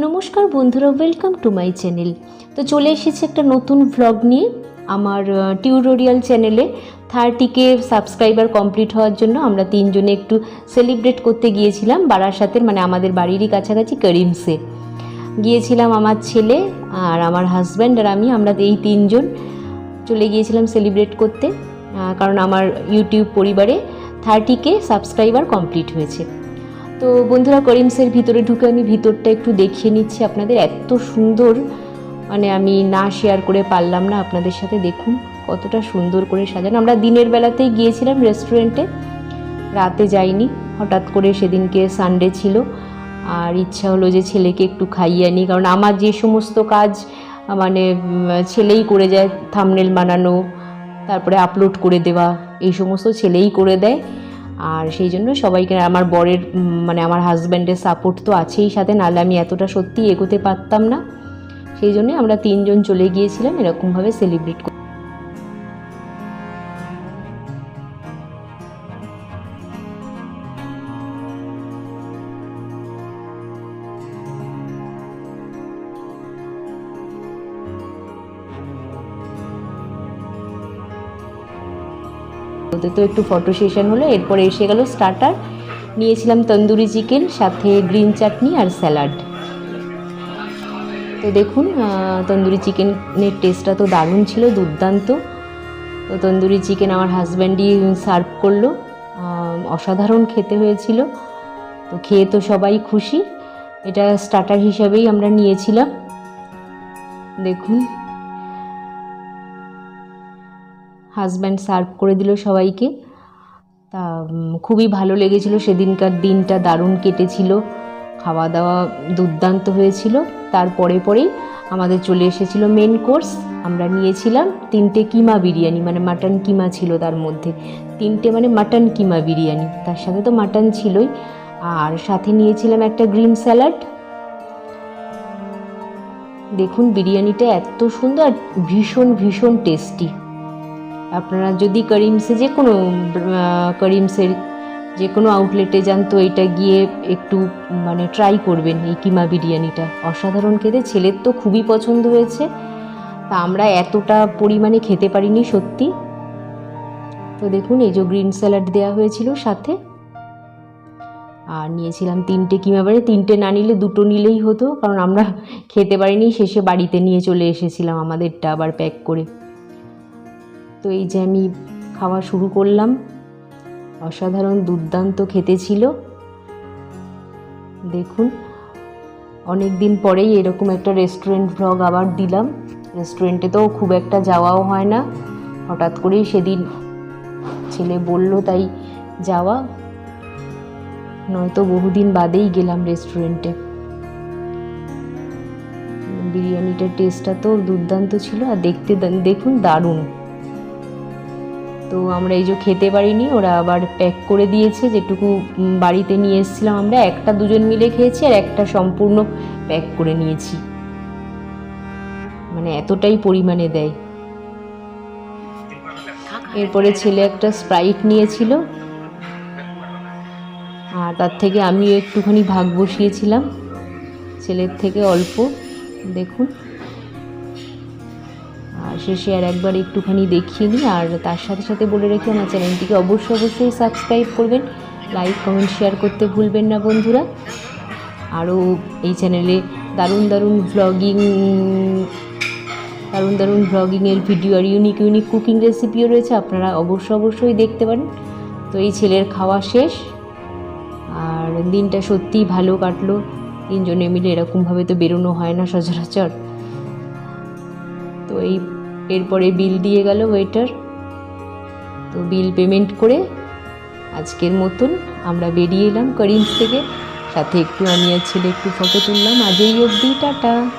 নমস্কার বন্ধুরা welcome to my channel তো চলে এসেছি একটা নতুন ভ্লগ নিয়ে আমার টিউটোরিয়াল চ্যানেলে থার্টিকে সাবস্ক্রাইবার কমপ্লিট হওয়ার জন্য আমরা তিনজনে একটু সেলিব্রেট করতে গিয়েছিলাম বারাসাতের মানে আমাদের বাড়িরই কাছাকাছি করিমসে। গিয়েছিলাম আমার ছেলে আর আমার হাজব্যান্ড আর আমি, আমরা এই তিনজন চলে গিয়েছিলাম সেলিব্রেট করতে কারণ আমার ইউটিউব পরিবারে থার্টিকে সাবস্ক্রাইবার কমপ্লিট হয়েছে। তো বন্ধুরা, করিমসের ভিতরে ঢুকে আমি ভিতরটা একটু দেখিয়ে নিচ্ছি আপনাদের। এত সুন্দর মানে আমি না শেয়ার করে পারলাম না আপনাদের সাথে, দেখুন কতটা সুন্দর করে সাজানো। আমরা দিনের বেলাতেই গিয়েছিলাম রেস্টুরেন্টে রাতে যাইনি, হঠাৎ করে সেদিনকে সানডে ছিল। আর ইচ্ছা হলো যে ছেলেকে একটু খাইয়ে আনি, কারণ আমার যে সমস্ত কাজ মানে ছেলেই করে যায় থামনেল বানানো, তারপরে আপলোড করে দেওয়া, এই সমস্ত ছেলেই করে দেয়। আর সেই জন্য সবাইকে, আমার বরের মানে আমার হাজব্যান্ডের সাপোর্ট তো আছেই সাথে, নাহলে আমি এতটা সত্যি এগোতে পারতাম না। সেই জন্যই আমরা তিনজন চলে গিয়েছিলাম, এরকমভাবে সেলিব্রেট তো একটু ফটো সেশন হলো, এরপরে এসে গেল স্টার্টার নিয়েছিলাম তন্দুরি চিকেন সাথে গ্রিন চাটনি আর স্যালাড তো দেখুন তন্দুরি চিকেনের টেস্টটা তো দারুণ ছিল, দুর্দান্ত। তো তন্দুরি চিকেন আমার হাজব্যান্ডই সার্ভ করল। অসাধারণ খেতে হয়েছিল। তো খেয়ে তো সবাই খুশি। এটা স্টার্টার হিসাবেই আমরা নিয়েছিলাম। দেখুন হাজব্যান্ড সার্ভ করে দিল সবাইকে। তা খুবই ভালো লেগেছিল সেদিনকার দিনটা, দারুণ কেটেছিল। খাওয়া দাওয়া দুর্দান্ত হয়েছিল। তারপরে পরেই আমাদের চলে এসেছিল মেন কোর্স আমরা নিয়েছিলাম তিনটে কিমা বিরিয়ানি মানে মাটন কিমা ছিল তার মধ্যে। তিনটে মানে মাটন কিমা বিরিয়ানি। তার সাথে তো মাটন ছিলই। আর সাথে নিয়েছিলাম একটা গ্রিন স্যালাড। দেখুন বিরিয়ানিটা এত সুন্দর ভীষণ ভীষণ টেস্টি আপনারা যদি করিমসে যে কোনো করিমসের যে কোনো আউটলেটে যান, তো এটা গিয়ে একটু মানে ট্রাই করবেন এই কিমা বিরিয়ানিটা। অসাধারণ খেতে, ছেলের তো খুবই পছন্দ হয়েছে। তা আমরা এতটা পরিমাণে খেতে পারিনি সত্যি। তো দেখুন, এই যে গ্রিন স্যালাড দেওয়া হয়েছিল সাথে। আর নিয়েছিলাম তিনটে কিমা বাড়ি তিনটে না নিলে দুটো নিলেই হতো, কারণ আমরা খেতে পারিনি, শেষে বাড়িতে নিয়ে চলে এসেছিলাম আমাদেরটা আবার প্যাক করে। তো এই যে আমি খাওয়া শুরু করলাম। অসাধারণ দুর্দান্ত খেতে ছিল। দেখুন অনেক দিন পরেই এরকম একটা রেস্টুরেন্ট ভ্লগ আবার দিলাম। রেস্টুরেন্টে তো খুব একটা যাওয়াও হয় না। হঠাৎ করেই সেদিন ছেলে বলল, তাই যাওয়া। নয়তো বহুদিন বাদেই গেলাম রেস্টুরেন্টে বিরিয়ানিটার টেস্টটা তো দুর্দান্ত ছিল। আর দেখতে দেখুন, দারুণ। তো আমরা এই যে খেতে পারিনি, ওরা আবার প্যাক করে দিয়েছে, যেটুকু বাড়িতে নিয়ে এসেছিলাম আমরা, একটা দুজন মিলে খেয়েছি আর একটা সম্পূর্ণ প্যাক করে নিয়েছি। মানে এতটাই পরিমাণে দেয়। এরপরে ছেলে একটা স্প্রাইট নিয়েছিল। আর তার থেকে আমিও একটুখানি ভাগ বসিয়েছিলাম। ছেলের থেকে অল্প, দেখুন। শেষে আর একবার একটুখানি দেখিয়ে নিই। আর তার সাথে সাথে বলে রেখে, আমার চ্যানেলটিকে অবশ্যই অবশ্যই সাবস্ক্রাইব করবেন। লাইক, কমেন্ট, শেয়ার করতে ভুলবেন না বন্ধুরা। আরও এই চ্যানেলে দারুণ দারুণ ভ্লগিং দারুণ দারুণ ভ্লগিংয়ের ভিডিও আর ইউনিক ইউনিক কুকিং রেসিপিও রয়েছে, আপনারা অবশ্যই অবশ্যই দেখতে পারেন। তো এই ছেলের খাওয়া শেষ। আর দিনটা সত্যিই ভালো কাটলো। তিনজনে মিলে এরকমভাবে তো বেরোনো হয় না সচরাচর। তো এই এরপরে বিল দিয়ে গেল ওয়েটার তো বিল পেমেন্ট করে আজকের মতন আমরা বেরিয়ে এলাম করিমস থেকে। সাথে একটু আমি আর ছেলে একটু ফটো তুললাম। আজই অবধি, টাটা।